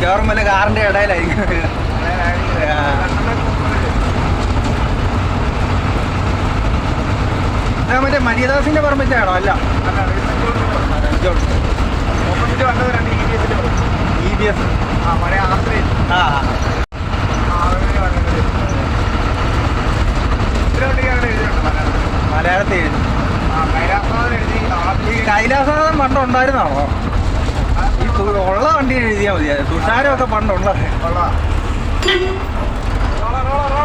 കയറും വല്ല കാറിന്റെ ഇടയിലായിരിക്കും. മറ്റേ മരിയദാസിന്റെ പറമ്പറ്റാണോ അല്ല. ഇ ബി എസ് ആ മലയാളത്തിൽ. എഴുതി ഈ കൈലാസനാഥൻ പണ്ട് ഉണ്ടായിരുന്നാണോ ഉള്ള വണ്ടി എഴുതിയാൽ മതി. തുഷാരമൊക്കെ പണ്ടുള്ള അതെങ്ങനെ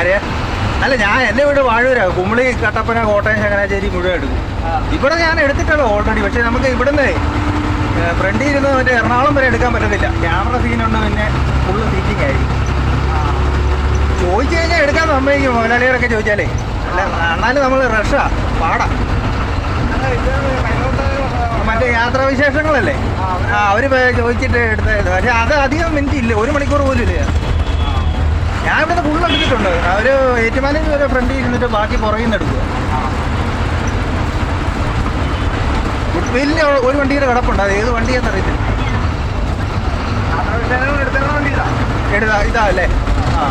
ആരെ അല്ല ഞാൻ എന്റെ വീട് വാഴൂരാ. കുമ്പളി കട്ടപ്പന കോട്ടയം ചങ്ങനാശ്ശേരി മുഴുവൻ എടുക്കും. ഇവിടെ ഞാൻ എടുത്തിട്ടുള്ളൂ ഓൾറെഡി പക്ഷെ നമുക്ക് ഇവിടുന്ന് ഫ്രണ്ടിൽ ഇരുന്ന് മറ്റേ എറണാകുളം വരെ എടുക്കാൻ പറ്റത്തില്ല. ക്യാമറ സീനുണ്ട് പിന്നെ ഫുള്ള് സീറ്റിംഗ് ആയിരിക്കും. ചോദിച്ചു കഴിഞ്ഞാൽ എടുക്കാൻ സമ്മതിക്കും. മുതലാളികളൊക്കെ ചോദിച്ചാലേ. അല്ല എന്നാലും നമ്മൾ റഷാ പാടാ. മറ്റേ യാത്രാ വിശേഷങ്ങളല്ലേ? ആ അവർ ചോദിച്ചിട്ട് എടുത്തത് പക്ഷെ അത് അധികം മിനിറ്റ് ഇല്ല. ഒരു മണിക്കൂർ പോലും ഇല്ല ഞാൻ ഇവിടെ ഫുള്ള് എടുത്തിട്ടുണ്ട്. അവർ ഏറ്റുമാലയിൽ ഒരു ഫ്രണ്ടിൽ ഇരുന്നിട്ട് ബാക്കി പുറകിൽ നിന്ന് എടുക്കുക വലിയ ഒരു വണ്ടിയുടെ കിടപ്പുണ്ട്. അത് ഏത് വണ്ടിയാന്ന് അറിയത്തില്ല. എടുതാ ഇതാ ആ.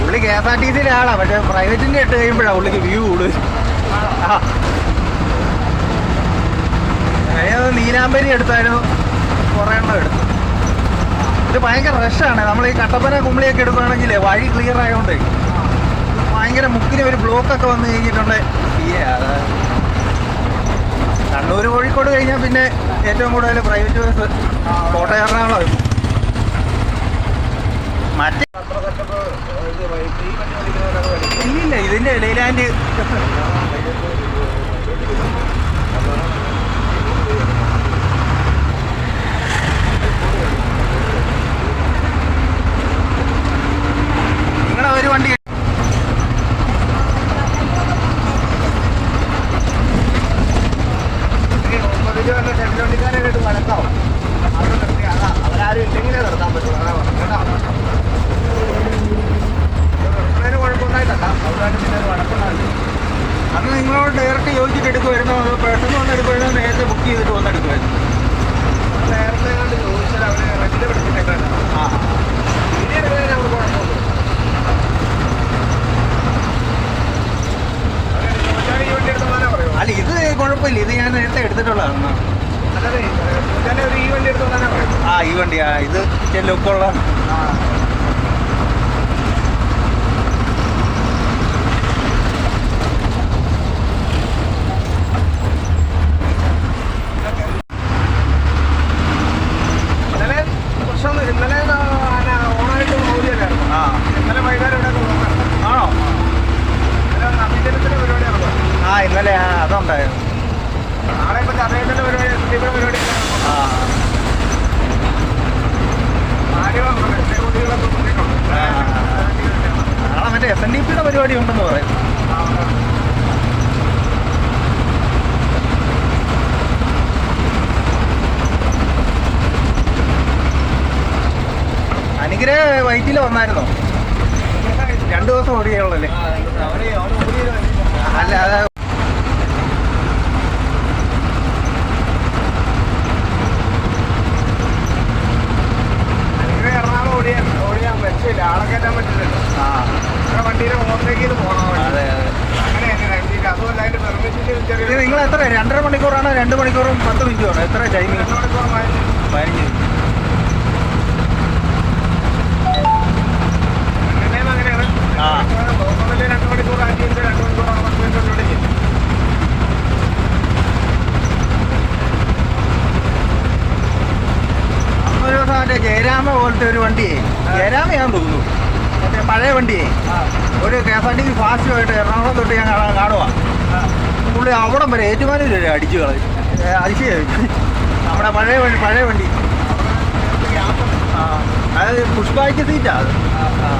പുള്ളി കെ എസ് ആർ ടി സിയിലെ ആളാ. പക്ഷെ പ്രൈവറ്റിന്റെ ഇട്ട് കഴിയുമ്പോഴാണ് പുള്ളിക്ക് വ്യൂ കൂടുതൽ. ആ. നീലാമ്പരി എടുത്തായിരുന്നു. കുറേ എണ്ണം എടുത്തു. ഇത് ഭയങ്കര റഷാണ് നമ്മൾ ഈ കട്ടപ്പന കുമ്പളിയൊക്കെ എടുക്കുകയാണെങ്കിൽ വഴി ക്ലിയർ ആയതുകൊണ്ട് ഭയങ്കര മുക്കിന് ഒരു ബ്ലോക്ക് ഒക്കെ വന്നു കഴിഞ്ഞിട്ടുണ്ട്. കണ്ണൂർ കോഴിക്കോട് കഴിഞ്ഞാൽ പിന്നെ ഏറ്റവും കൂടുതൽ പ്രൈവറ്റ് ബസ് കോട്ടയം എറണാകുളം മറ്റേ ഇല്ലില്ല ഇതിന്റെ ലൈലാൻഡ് നേരത്തെ ചോദിച്ചിട്ട് എടുക്കുമായിരുന്നോ അതോ പെട്ടെന്ന് വന്ന് എടുക്കുമായിരുന്നോ നേരത്തെ ബുക്ക് ചെയ്തിട്ട് വന്ന് എടുക്കുമായിരുന്നു അല്ല ഇത് കുഴപ്പമില്ല. ഇത് ഞാൻ നേരത്തെ എടുത്തിട്ടുള്ളതാണ്. അല്ലാതെ ഈ വണ്ടി എടുത്തോണ്ടാ ആ ഈ വണ്ടിയാ. ഇത് ലുക്കുള്ള ആ. ആ ഇന്നലെ ആ അതുണ്ടായിരുന്നു. നാളെ മറ്റേ എസ് എൻ ഡി പിയുടെ പരിപാടി ഉണ്ടെന്ന് പറയുന്നു. അനുഗ്രഹ വൈറ്റിൽ വന്നായിരുന്നോ? രണ്ടു ദിവസം അവർ അല്ല അത് എറണാകുളം പറ്റില്ല. ആളെ കയറ്റാൻ പറ്റില്ലല്ലോ. ആ. വണ്ടിയുടെ പോകണം അതെ നിങ്ങൾ എത്ര രണ്ടര മണിക്കൂറാണ്? രണ്ട് മണിക്കൂറും പത്ത് മിനിറ്റുമാണോ എത്ര ടൈമിംഗ് പതിനഞ്ച് അങ്ങനെയും അങ്ങനെയാണ് ആ. നോക്കുന്നില്ല രണ്ട് മണിക്കൂർ ആക്കി രണ്ട് മണിക്കൂർ പത്ത് മിനിറ്റ് ഇവിടെ ചെയ്യും ഒരു ദിവസം മറ്റേ ജയരാമ പോലത്തെ ഒരു വണ്ടിയെ ജയരാമയാന്ന് തോന്നുന്നു മറ്റേ പഴയ വണ്ടിയെ ഒരു K S R T C ഫാസ്റ്റുമായിട്ട് Ernakulam തൊട്ട് ഞാൻ കാണാൻ കാണുക പുള്ളി അവിടം വരെ ഏറ്റുമാനൂർ വരെ അടിച്ചു കളയും അതിശയായി അതിശയം. നമ്മുടെ പഴയ വണ്ടി പഴയ വണ്ടി. അതായത് അത് പുഷ്പായ്ക്ക് സീറ്റാ അത്. ആ.